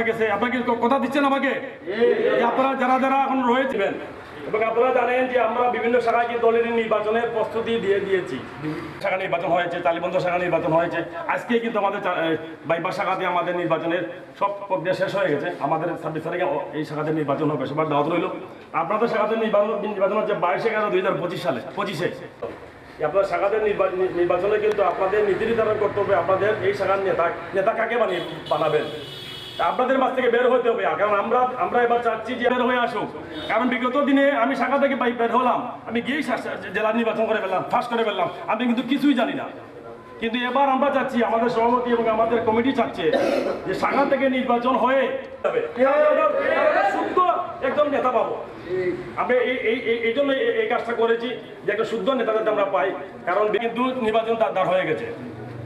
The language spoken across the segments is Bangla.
আপনারা গেছে আপনাকে কথা দিচ্ছেন আমাকে? যে আপনারা যারা যারা এখন রয়েছেন, এবং আপনারা জানেন যে আমরা বিভিন্ন শাখায় যে দলের নির্বাচনের প্রস্তুতি দিয়ে দিয়েছি। শাখা নির্বাচন হয়েছে তালিবন্ধ শাখা নির্বাচন হয়েছে। আজকে কিন্তু আমাদের বাইপাস শাখাতে আমাদের নির্বাচনের সব প্রক্রিয়া শেষ হয়ে গেছে। আমাদের ছাব্বিশ তারিখে এই শাখাতে নির্বাচন হবে, সবার দাওয়াত রইল। আপনাদের শাখাতে নির্বাচন নির্বাচন হচ্ছে বাইশে এগারো দুই হাজার পঁচিশ সালে, পঁচিশে। আপনার শাখাদের নির্বা- নির্বাচনে কিন্তু আপনাদের নীতি নির্ধারণ করতে হবে। আপনাদের এই শাখার নেতা নেতা কাকে বানিয়ে বানাবেন? আপনাদের মাছ থেকে বের হতে হবে। কারণ আমরা আমরা এবার চাচ্ছি যে বের হয়ে আসুক। কারণ বিগত দিনে আমি শাখা থেকে বাই বের হলাম। আমি গিয়েই জেলা নির্বাচন করে ফেললাম, ফাঁস করে ফেললাম। আমি কিন্তু কিছুই জানি না। কিন্তু এবার আমরা চাচ্ছি, আমাদের সভাপতি এবং আমাদের কমিটি চাচ্ছে যে শাখা থেকে নির্বাচন হয়ে আমরা- আমরা শুদ্ধ একজন নেতা পাবো আমি এই এই জন্য এই- এই কাজটা করেছি যে একটা শুদ্ধ নেতা যাতে আমরা পাই। কারণ কিন্তু নির্বাচন তার দাঁড় হয়ে গেছে।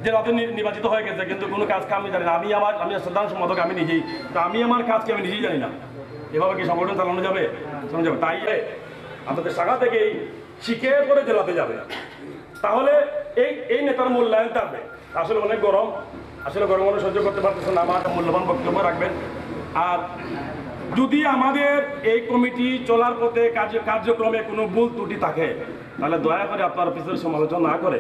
যে রাতে নির্বাচিত হয়ে গেছে, কিন্তু কোনো কাজ আমি জানি না। আমি আমার আমি সাধারণ সম্পাদক আমি নিজেই। তো আমি আমার কাজকে আমি নিজেই জানি না। এভাবে কি সংগঠন চালানো যাবে? চালানো যাবে। তাই আমাদের শাখা থেকেই শিখে করে জেলাতে যাবে। তাহলে এই এই নেতার মূল্যায়ন থাকবে আসলে অনেক গরম। আসলে গরম অনেক সহ্য করতে পারতেছে না। আমার মূল্যবান বক্তব্য রাখবেন। আর যদি আমাদের এই কমিটি চলার পথে কার্য কার্যক্রমে কোনো ভুল ত্রুটি থাকে, তাহলে দয়া করে আপনার পিছনে সমালোচনা না করে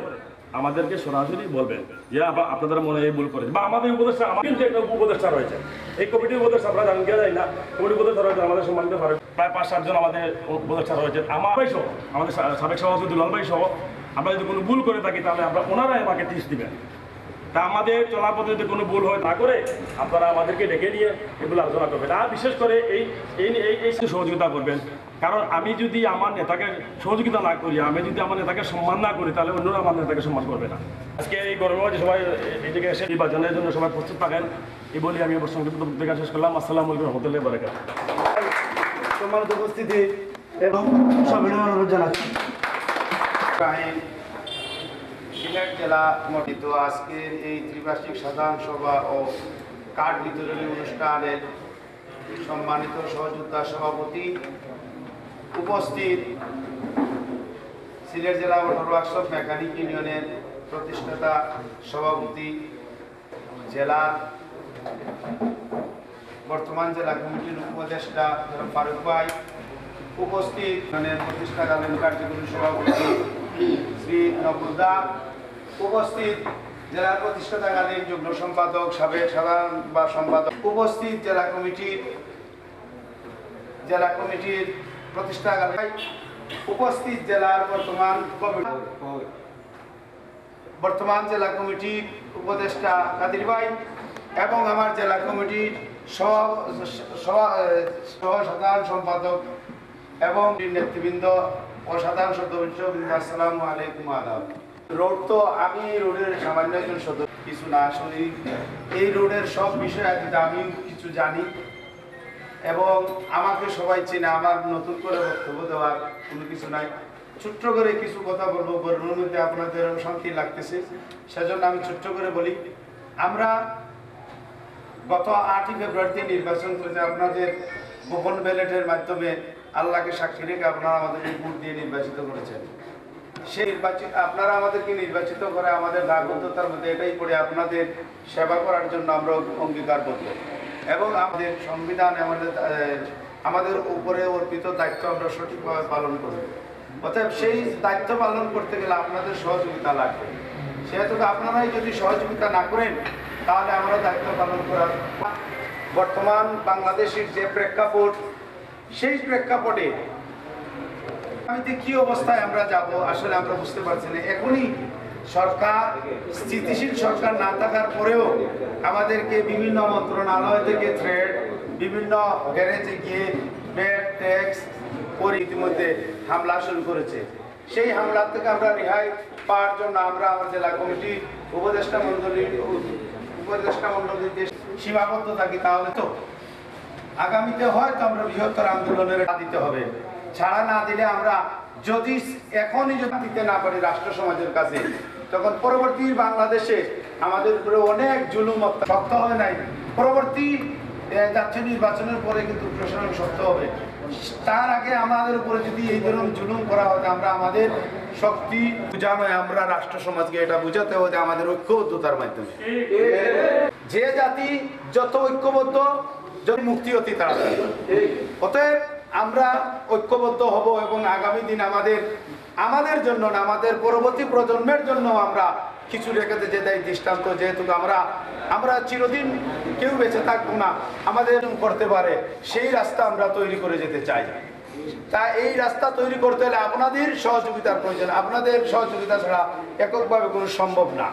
আমাদেরকে সরাসরি বলবেন যে আপ- আপনাদের মনে এই ভুল করেছে। বা আমাদের উপদেষ্টা আমার কিন্তু একটা উপদেষ্টা রয়েছে। এই কমিটির উপদেষ্টা কেউ জানি না, কমিটির উপদেষ্টা রয়েছে, আমাদের সম্মানিত ফারুক। প্রায় পাঁচ সাতজন আমাদের উপদেষ্টা রয়েছে। আমার ভাই সহ, আমাদের সাবেক সভাপতি দুলাল ভাই সহ, আমরা যদি কোনো ভুল করে থাকি, তাহলে আমরা ওনারাই আমাকে টিস দিবেন। তা আমাদের চলার পথে যদি কোনো ভুল হয় না করে, আপনারা আমাদেরকে ডেকে নিয়ে এগুলো আলোচনা করবেন। আর বিশেষ করে এই এই এই সহযোগিতা করবেন। কারণ আমি যদি আমার নেতাকে সহযোগিতা না করি আমি যদি আমার নেতাকে সম্মান না করি তাহলে অন্যরা আমার নেতাকে সম্মান করবে না। আজকে এই গরমে যে সবাই এদিকে এসে নির্বাচনের জন্য সবাই প্রস্তুত থাকেন এই বলি আমি আমার সংক্ষিপ্ত বক্তৃতা শেষ করলাম। আসসালামু আলাইকুম রহমতুল্লাহ বরাকাত সম্মানিত উপস্থিতি এবং সবিনয় অনুরোধ জানাচ্ছি। সিলেট জেলা মনোনীত আজকের এই ত্রিবার্ষিক সাধারণ সভা ও কার্ড বিতরণী অনুষ্ঠানের সম্মানিত সহযোদ্ধা সভাপতি উপস্থিত সিলেট জেলা অটো ওয়ার্কশপ মেকানিক ইউনিয়নের প্রতিষ্ঠাতা সভাপতি, জেলা বর্তমান জেলা কমিটির উপদেষ্টা ফারুক ভাই, উপস্থিত প্রতিষ্ঠাকালীন কার্যকরী সভাপতি শ্রী নবুদা উপস্থিত জেলা প্রতিষ্ঠাতাকালীন যুগ্ম সম্পাদক, সাবেক সাধারণ বা সম্পাদক, উপস্থিত জেলা কমিটির জেলা কমিটির প্রতিষ্ঠাকালীন উপস্থিত জেলার বর্তমান বর্তমান জেলা কমিটির উপদেষ্টা কাদির ভাই এবং আমার জেলা কমিটির সহ সহ- সহ সাধারণ সম্পাদক এবং নেতৃবৃন্দ ও সাধারণ সদস্যবৃন্দ আসসালামু আলাইকুম আদাব। রোড তো আমি রোডের সামান্য একজন সদস্য কিছু না শুনি। এই রোডের সব বিষয়ে আমি কিছু জানি। এবং আমাকে সবাই চেনে, আমার নতুন করে বক্তব্য দেওয়ার কোনো কিছু নাই। ছোট্ট করে কিছু কথা বলব মধ্যে আপনাদের শান্তি লাগতেছে। সেজন্য আমি ছোট্ট করে বলি, আমরা গত আটই ফেব্রুয়ারিতে নির্বাচন করেছে, আপনাদের গোপন ব্যালেটের মাধ্যমে আল্লাহকে সাক্ষী রেখে আপনারা আমাদেরকে ভোট দিয়ে নির্বাচিত করেছেন। সেই নির্বাচিত আপনারা আমাদেরকে নির্বাচিত করে আমাদের দায়বদ্ধতার মধ্যে এটাই পড়ে আপনাদের সেবা করার জন্য আমরা অঙ্গীকারবদ্ধ। এবং আমাদের সংবিধান আমাদের আমাদের উপরে অর্পিত দায়িত্ব আমরা সঠিকভাবে পালন করব। অতএব সেই দায়িত্ব পালন করতে গেলে আপনাদের সহযোগিতা লাগবে। সেহেতু আপনারাই যদি সহযোগিতা না করেন, তাহলে আমরা দায়িত্ব পালন করার বর্তমান বাংলাদেশের যে প্রেক্ষাপট, সেই প্রেক্ষাপটে আগামীতে কি অবস্থায় আমরা যাব, আসলে আমরা বুঝতে পারছি না। এখনই সরকার, স্থিতিশীল সরকার না থাকার পরেও আমাদেরকে বিভিন্ন মন্ত্রণালয় থেকে থ্রেড বিভিন্ন গ্যারেজে গিয়ে ব্যাট ট্যাক্স করে ইতিমধ্যে হামলা শুরু করেছে। সেই হামলা থেকে আমরা রেহাই পাওয়ার জন্য আমরা আমার জেলা কমিটি, উপদেষ্টা মন্ডলী উপদেষ্টা মন্ডলীতে সীমাবদ্ধ থাকি তাহলে তো আগামীতে হয়তো আমরা বৃহত্তর আন্দোলনের দিতে হবে। ছাড়া না দিলে আমরা যদি এখনই যদি দিতে না পারি রাষ্ট্র সমাজের কাছে তখন পরবর্তী বাংলাদেশে আমাদের উপরে অনেক জুলুম শক্ত হবে নাই। পরবর্তী জাতীয় নির্বাচনের পরে কিন্তু প্রশাসন শক্ত হবে। তার আগে আমাদের উপরে যদি এই ধরনের জুলুম করা হয়, আমরা আমাদের শক্তি বোঝানোয় আমরা রাষ্ট্র সমাজকে এটা বুঝাতে হবে আমাদের ঐক্যবদ্ধতার মাধ্যমে। যে জাতি যত ঐক্যবদ্ধ যদি মুক্তি অতি তাড়াতাড়ি। অতএব আমরা ঐক্যবদ্ধ হব এবং আগামী দিন আমাদের আমাদের জন্য না, আমাদের পরবর্তী প্রজন্মের জন্য আমরা কিছু রেখেতে যে দেয় দৃষ্টান্ত, যেহেতু আমরা আমরা চিরদিন কেউ বেঁচে থাকব না, আমাদের করতে পারে, সেই রাস্তা আমরা তৈরি করে যেতে চাই। তা এই রাস্তা তৈরি করতে হলে আপনাদের সহযোগিতার প্রয়োজন, আপনাদের সহযোগিতা ছাড়া এককভাবে কোনো সম্ভব না।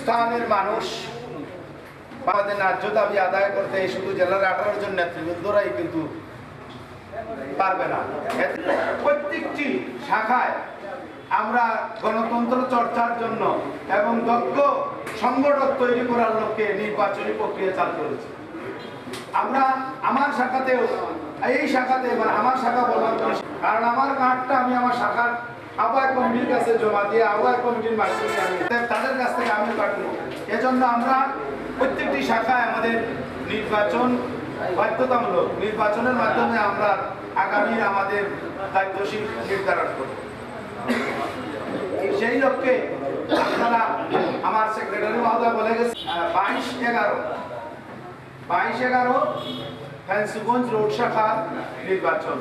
স্থানের মানুষ, আমাদের ন্যায্য দাবি আদায় করতে শুধু জেলার আঠারো জন নেতৃবৃন্দরাই কিন্তু পারবে না। প্রত্যেকটি শাখায় আমরা গণতন্ত্র চর্চার জন্য এবং দক্ষ সংগঠক তৈরি করার লক্ষ্যে নির্বাচনী প্রক্রিয়া চালু করেছি। আমরা আমার শাখাতেও এই শাখাতে মানে আমার শাখা বললাম তো, কারণ আমার কার্ডটা আমি আমার শাখার আবহাওয়া কমিটির কাছে জমা দিয়ে আবহাওয়া কমিটির মাধ্যমে আমি তাদের কাছ থেকে আমি নেব। এজন্য আমরা প্রত্যেকটি শাখায় আমাদের নির্বাচন বাধ্যতামূলক নির্বাচনের মাধ্যমে আমরা আগামী আমাদের দায়িত্বশীল নির্ধারণ করব। সেই লক্ষ্যে আপনারা আমার সেক্রেটারি মহোদয় বলে গেছে বাইশ এগারো বাইশ এগারো ফ্যান্সিগঞ্জ রোড শাখার নির্বাচন।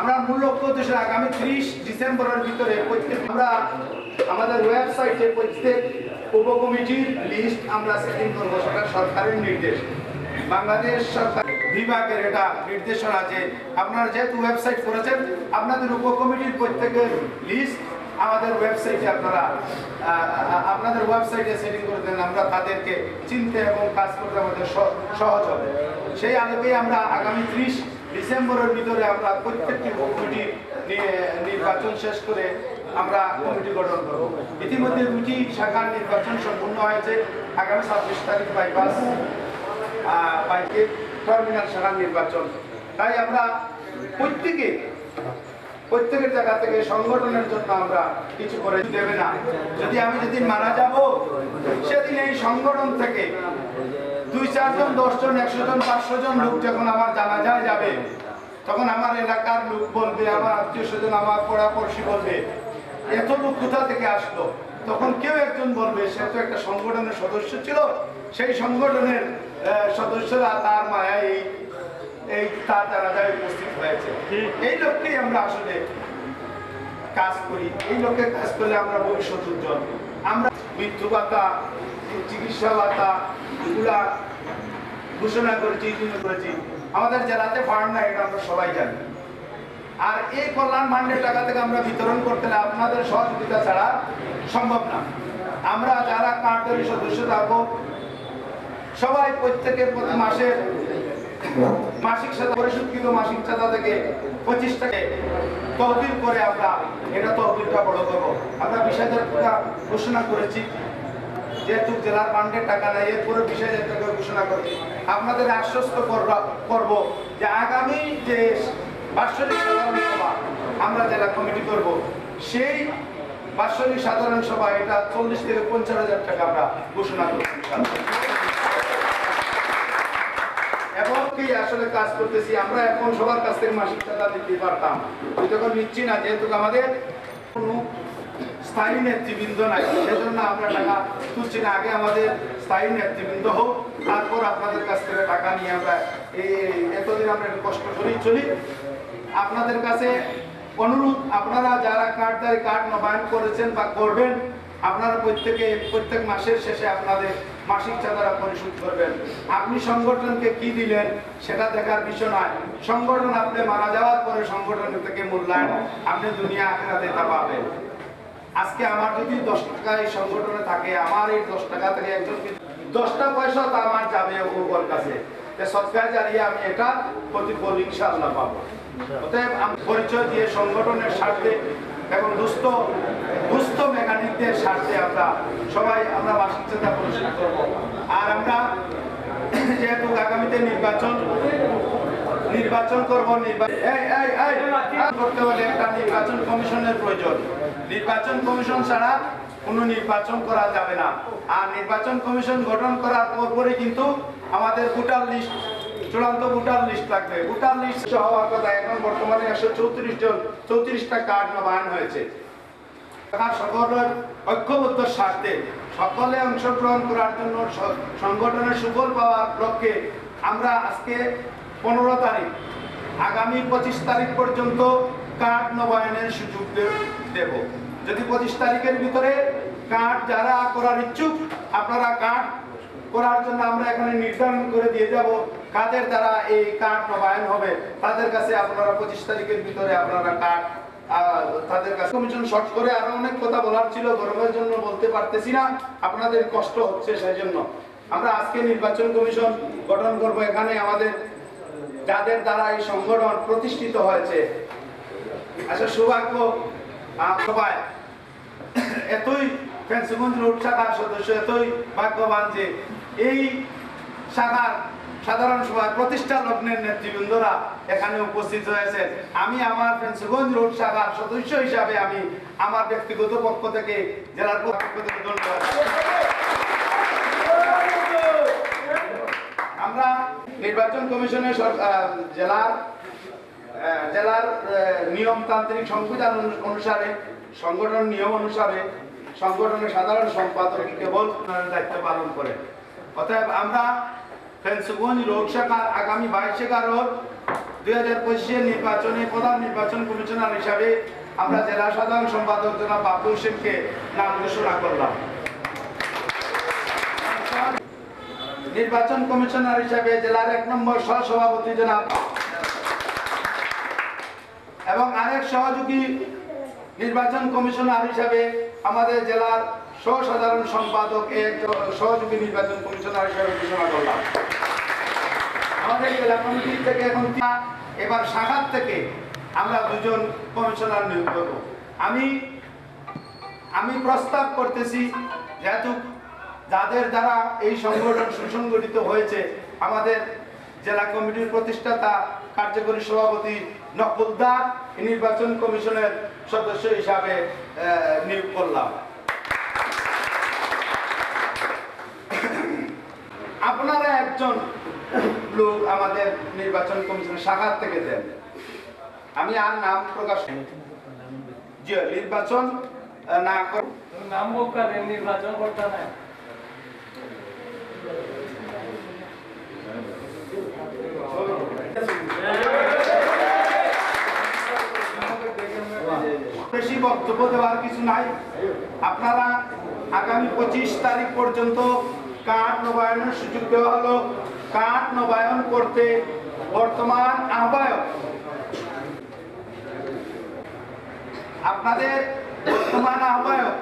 আমরা মূল লক্ষ্য উদ্দেশ্যে আগামী ত্রিশ ডিসেম্বরের ভিতরে প্রত্যেক আমরা আমাদের ওয়েবসাইটে প্রত্যেক উপকমিটির লিস্ট আমরা সেটিং করব, সেটা সরকারের নির্দেশ। বাংলাদেশ সরকার বিভাগের এটা নির্দেশনা যে আপনারা যেহেতু ওয়েবসাইট করেছেন, আপনাদের উপকমিটির প্রত্যেকের লিস্ট আমাদের ওয়েবসাইটে আপনারা আপনাদের ওয়েবসাইটে সেটিং করে দেন, আমরা তাদেরকে চিনতে এবং কাজ করতে আমাদের সহজ হবে। সেই আলোকেই আমরা আগামী ত্রিশ ডিসেম্বরের ভিতরে আমরা প্রত্যেকটি কমিটি নির্বাচন শেষ করে আমরা কমিটি গঠন করব। ইতিমধ্যে দুটি শাখার নির্বাচন সম্পূর্ণ হয়েছে। আগামী ছাব্বিশ তারিখ বাইপাস টার্মিনাল শাখার নির্বাচন। তাই আমরা প্রত্যেকে, প্রত্যেকের জায়গা থেকে সংগঠনের জন্য আমরা কিছু করে দেবে না। যদি আমি যেদিন মারা যাব, সেদিন এই সংগঠন থেকে দুই, চারজন, দশজন একশো জন পাঁচশো জন লোক যখন আমার জানা যায় যাবে, তখন আমার এলাকার লোক বলবে, আমার আত্মীয় স্বজন, আমার পড়াপড়শি বলবে এত লোক কোথা থেকে আসলো? তখন কেউ একজন বলবে, সে তো একটা সংগঠনের সদস্য ছিল, সেই সংগঠনের সদস্যরা তার মায়ায় এই এই তার জানাজায় উপস্থিত হয়েছে। এই লক্ষ্যেই আমরা আসলে কাজ করি। এই লক্ষ্যে কাজ করলে আমরা ভবিষ্যৎ উজ্জ্বল। আমরা মৃত্যু ভাতা চিকিৎসা ভাতা এগুলা ঘোষণা করেছি করেছি। আমাদের জেলাতে ফান্ড নাই এটা আমরা সবাই জানি। আর এই কল্যাণ ফান্ডের টাকা থেকে আমরা বিতরণ করতে হলে আপনাদের সহযোগিতা ছাড়া সম্ভব না। আমরা যারা কার্ডধারী সদস্য থাকব সবাই প্রত্যেকের প্রতি মাসের মাসিক সাদা পরিশোধকৃত মাসিক চাঁদা থেকে পঁচিশ টাকা তহবিল করে আমরা এটা তহবিলটা বড় করব। আমরা বিশ হাজার ঘোষণা করেছি, যেহেতু জেলার ফান্ডের টাকা নেই, এরপরে বিশ হাজার টাকা ঘোষণা করছি। আপনাদের আশ্বস্ত করবা- করব যে আগামী যে বাৎসরিক সাধারণ সভা আমরা জেলা কমিটি করব, সেই বাৎসরিক সাধারণ সভা এটা চল্লিশ থেকে পঞ্চাশ হাজার টাকা আমরা ঘোষণা করছি এবং কি আসলে কাজ করতেছি, আমরা এখন সবার কাছ থেকে মাসিক টাকা দিতে পারতাম। এখন নিচ্ছি না, যেহেতু আমাদের কোনো স্থায়ী নেতৃবৃন্দ নাই, সেজন্য আমরা টাকা তুলছি না। আগে আমাদের স্থায়ী নেতৃবৃন্দ হোক, তারপর আপনাদের কাছ থেকে টাকা নিয়ে আমরা এই এতদিন আমরা একটু কষ্ট করেই চলি। আপনাদের কাছে অনুরোধ, আপনারা যারা কার্ডদারি কার্ড নবায়ন করেছেন বা করবেন, আপনারা প্রত্যেকে, প্রত্যেক মাসের শেষে আপনাদের মাসিক চাঁদারা পরিশোধ করবেন। আপনি সংগঠনকে কি দিলেন সেটা দেখার বিষয় নয়। সংগঠন আপনি মারা যাওয়ার পরে সংগঠন থেকে মূল্যায়ন আপনি দুনিয়া আখেরাতে তা পাবেন। আজকে আমার যদি দশ টাকা এই সংগঠনে থাকে, আমার এই দশ টাকা থেকে একজন দশটা পয়সা তো আমার যাবে ওর কাছে। সৎকার জানিয়ে আমি এটা প্রতিফল ইনশাআল্লাহ পাবো। অতএব আমি পরিচয় দিয়ে সংগঠনের স্বার্থে এবং দুস্থ দুস্থ মেকানিকদের স্বার্থে আমরা সবাই আমরা মাসিক চাঁদা পরিশোধ করব। আর আমরা যেহেতু আগামীতে নির্বাচন নির্বাচন করব নির্বাচন করতে হলে একটা নির্বাচন কমিশনের প্রয়োজন। নির্বাচন কমিশন ছাড়া কোনো নির্বাচন করা যাবে না। আর নির্বাচন কমিশন গঠন করার পরে কিন্তু আমাদের ভোটার লিস্ট, চূড়ান্ত ভোটার লিস্ট লাগবে। ভোটার লিস্ট হওয়ার কথা এখন বর্তমানে একশো চৌত্রিশ জন, চৌত্রিশটা কার্ড নবায়ন হয়েছে। তারা সকলের ঐক্যবদ্ধ স্বার্থে সকলে অংশগ্রহণ করার জন্য সংগঠনের সুফল পাওয়ার লক্ষ্যে আমরা আজকে পনেরো তারিখ, আগামী পঁচিশ তারিখ পর্যন্ত কার্ড নবায়নের সুযোগ দেব। যদি পঁচিশ তারিখের ভিতরে কার্ড যারা করার ইচ্ছুক, আপনারা কার্ড করার জন্য আমরা এখানে নির্ধারণ করে দিয়ে যাব কাদের দ্বারা এই কার্ড নবায়ন হবে। তাদের কাছে আপনারা পঁচিশ তারিখের ভিতরে আপনারা কার্ড তাদের কাছে কমিশন শর্ট করে আরও অনেক কথা বলার ছিল, গরমের জন্য বলতে পারতেছি না। আপনাদের কষ্ট হচ্ছে সেই জন্য আমরা আজকে নির্বাচন কমিশন গঠন করব। এখানে আমাদের যাদের দ্বারা এই সংগঠন প্রতিষ্ঠিত হয়েছে। আচ্ছা সৌভাগ্য সবাই। এতই ফেন্সিগঞ্জ রোড শাখার সদস্য, এতই ভাগ্যবান যে এই শাখার সাধারণ সভায় প্রতিষ্ঠা লগ্নের নেতৃবৃন্দরা এখানে উপস্থিত হয়েছে আমি আমার ফেন্সিগঞ্জ রোড শাখার সদস্য হিসাবে আমি আমার ব্যক্তিগত পক্ষ থেকে জেলার পক্ষ থেকে ধন্যবাদ আমরা নির্বাচন কমিশনের জেলার জেলার নিয়মতান্ত্রিক সংবিধান অনুসারে, সংগঠন নিয়ম অনুসারে সংগঠনের সাধারণ সম্পাদক কেবল দায়িত্ব পালন করে অতএব আমরা ফেন্সগঞ্জ লোক শাখার আগামী বাইশ এগারো দুই হাজার পঁচিশের নির্বাচনে প্রধান নির্বাচন কমিশনার হিসাবে আমরা জেলা সাধারণ সম্পাদক জনাব বাবু হোসেনকে নাম ঘোষণা করলাম। নির্বাচন কমিশনার হিসাবে জেলার এক নম্বর সহসভাপতি জনাব। এবং আরেক সহযোগী নির্বাচন কমিশনার হিসাবে আমাদের জেলার সহসাধারণ সম্পাদক সহযোগী নির্বাচন কমিশনার হিসেবে ঘোষণা করলাম। আমাদের জেলা কমিটি থেকে এখন এবার শাখার থেকে আমরা দুজন কমিশনার নিয়োগ করব। আমি আমি প্রস্তাব করতেছি, যেহেতু যাদের দ্বারা এই সংগঠন সুসংগঠিত হয়েছে, আমাদের জেলা কমিটির প্রতিষ্ঠাতা, কার্যকরী সভাপতি নকুলদার নির্বাচন কমিশনের সদস্য হিসাবে নিয়োগ করলাম। আপনারা একজন লোক আমাদের নির্বাচন কমিশনের শাখার থেকে দেন। আমি আর নাম প্রকাশ জি নির্বাচন না করে নাম নির্বাচন করতে নাই বেশি বক্তব্য দেওয়ার কিছু নাই। আপনারা আগামী পঁচিশ তারিখ পর্যন্ত কার্ড নবায়নের সুযোগ দেওয়া হলো। কার্ড নবায়ন করতে বর্তমান আহ্বায়ক। আপনাদের বর্তমান আহ্বায়ক,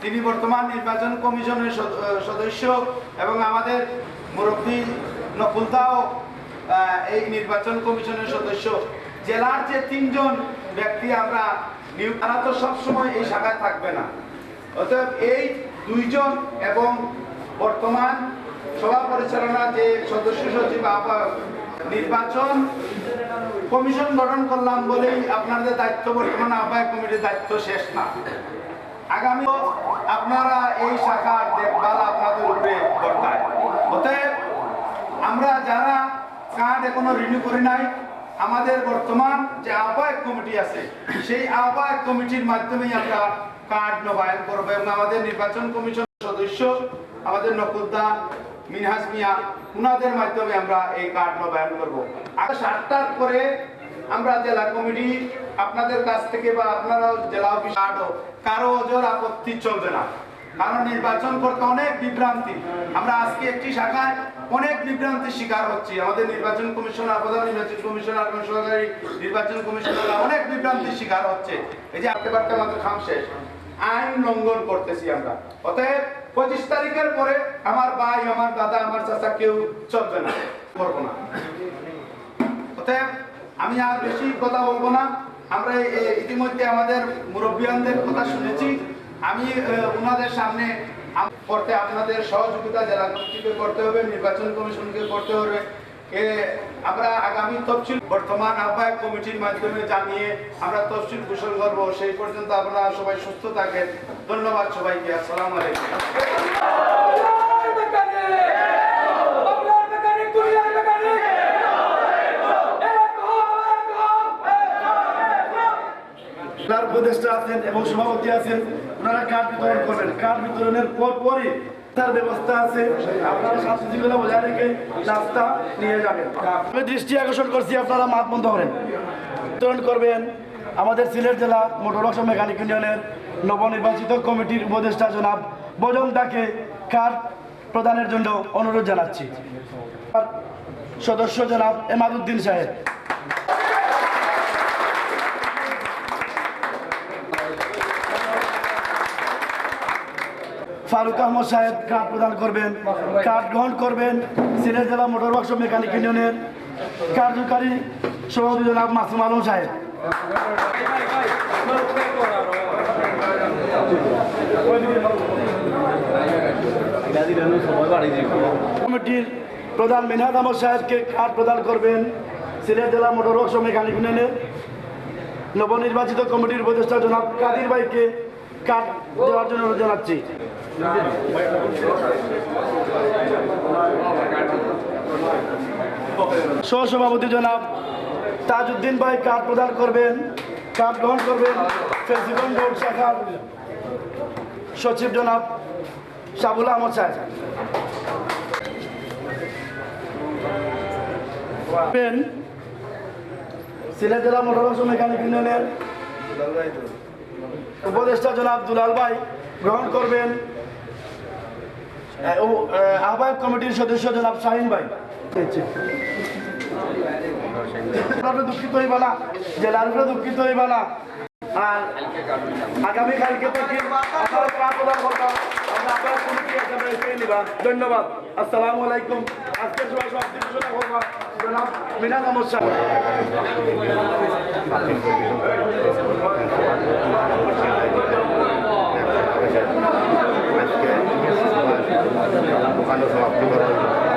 তিনি বর্তমান নির্বাচন কমিশনের সদ- সদস্য এবং আমাদের মুরব্বী নকুলদাও এই নির্বাচন কমিশনের সদস্য। জেলার যে তিনজন ব্যক্তি আমরা নিয়োগ, তারা তো সবসময় এই শাখায় থাকবে না। অতএব এই দুইজন এবং বর্তমান সভা পরিচালনা যে সদস্য সচিব নির্বাচন কমিশন গঠন করলাম বলেই আপনাদের দায়িত্ব বর্তমান আহ্বায়ক কমিটির দায়িত্ব শেষ না। আগামী আপনারা এই শাখার দেখভাল আপনাদের উপরে বর্তায় অতএব আমরা যারা কার্ড এখনও রিনিউ করি নাই, আমাদের বর্তমান যে আহ্বায়ক কমিটি আছে, সেই আহ্বায়ক কমিটির মাধ্যমেই আমরা কার্ড নবায়ন করব এবং আমাদের নির্বাচন কমিশন সদস্য, আমাদের নকুলদা, মিনহাজ মিয়া, উনাদের মাধ্যমে আমরা এই কার্ড নবায়ন করব। আর সাতটার পরে আমরা জেলা কমিটি আপনাদের কাছ থেকে বা আপনারাও জেলা অফিস কার্ডও কারও ওজোর আপত্তি চলবে না। কারণ নির্বাচন করতে অনেক বিভ্রান্তি। আমরা আজকে একটি শাখায় অনেক বিভ্রান্তির শিকার হচ্ছি। আমাদের নির্বাচন কমিশনার, প্রধান নির্বাচন কমিশনার, এবং সরকারি নির্বাচন কমিশনাররা অনেক বিভ্রান্তির শিকার হচ্ছে। এই যে আপনি পারতে আমাদের খাম শেষ। আইন লঙ্ঘন করতেছি আমরা। অতএব পঁচিশ তারিখের পরে আমার ভাই, আমার দাদা, আমার চাচা কেউ চলবে না। করব না। অতএব আমি আর বেশি কথা বলব না। আমরা ইতিমধ্যে আমাদের মুরব্বিয়ানদের কথা শুনেছি। আমি ওনাদের সামনে করতে আপনাদের সহযোগিতা জেলা কমিটিকে করতে হবে, নির্বাচন কমিশনকে করতে হবে আমরা আগামী তফসিল বর্তমান আহ্বায়ক কমিটির মাধ্যমে জানিয়ে আমরা তফসিল ঘোষণা করব। সেই পর্যন্ত আপনারা সবাই সুস্থ থাকেন। ধন্যবাদ সবাইকে। আসসালামু আলাইকুম। উপদেষ্টা আছেন এবং সভাপতি আছেন। ওনারা কার্ড বিতরণ করবেন? কার্ড বিতরণের পর পরই তার ব্যবস্থা আছে। আপনারা শান্তি বজায় রেখে নাস্তা নিয়ে যাবেন। আমি দৃষ্টি আকর্ষণ করছি আপনারা মাত বন্ধ করেন। বিতরণ করবেন আমাদের সিলেট জেলা মোটর বাক্স মেকানিক ইউনিয়নের নবনির্বাচিত কমিটির উপদেষ্টা জনাব বজন দাকে কার্ড প্রদানের জন্য অনুরোধ জানাচ্ছি। সদস্য জনাব এমাদুদ্দিন সাহেব। ফারুক আহমদ সাহেব কার্ড প্রদান করবেন কার্ড গ্রহণ করবেন সিলেট জেলা মোটর বাক্স মেকানিক ইউনিয়নের কার্যকারী সভাপতি জনাব মাসুম আলম সাহেব। কমিটির প্রধান মিনহাদ আহমদ সাহেবকে কার্ড প্রদান করবেন সিলেট জেলা মোটর বাক্স মেকানিক ইউনিয়নের নবনির্বাচিত কমিটির উপদেষ্টা জনাব কাদির ভাইকে কার্ড দেওয়ার জন্য অনুরোধ জানাচ্ছি। সহসভাপতি জনাব তাজউদ্দিন ভাই কার্ড প্রদান করবেন, কার্ড গ্রহণ করবেন ফেসিগঞ্জ রোড শাখার সচিব জনাব সাবুল আহমদ সাহেব। সিলেট জেলা মোটর মেকানিক ইউনিয়নের উপদেষ্টা জনাব দুলাল ভাই গ্রহণ করবেন। আহ, আহ্বায়ক কমিটির সদস্য জনাব শাহিন ভাই। দুঃখিত হইবা না যে উপরে দুঃখিত হইবা না। আর আগামীকালকে থেকে ধন্যবাদ। আসসালামু আলাইকুম। আজকের সবাই সব ঘোষণা করবা জনাব মিনাজ আহমদ সাহেব। সমাপ্তি করা।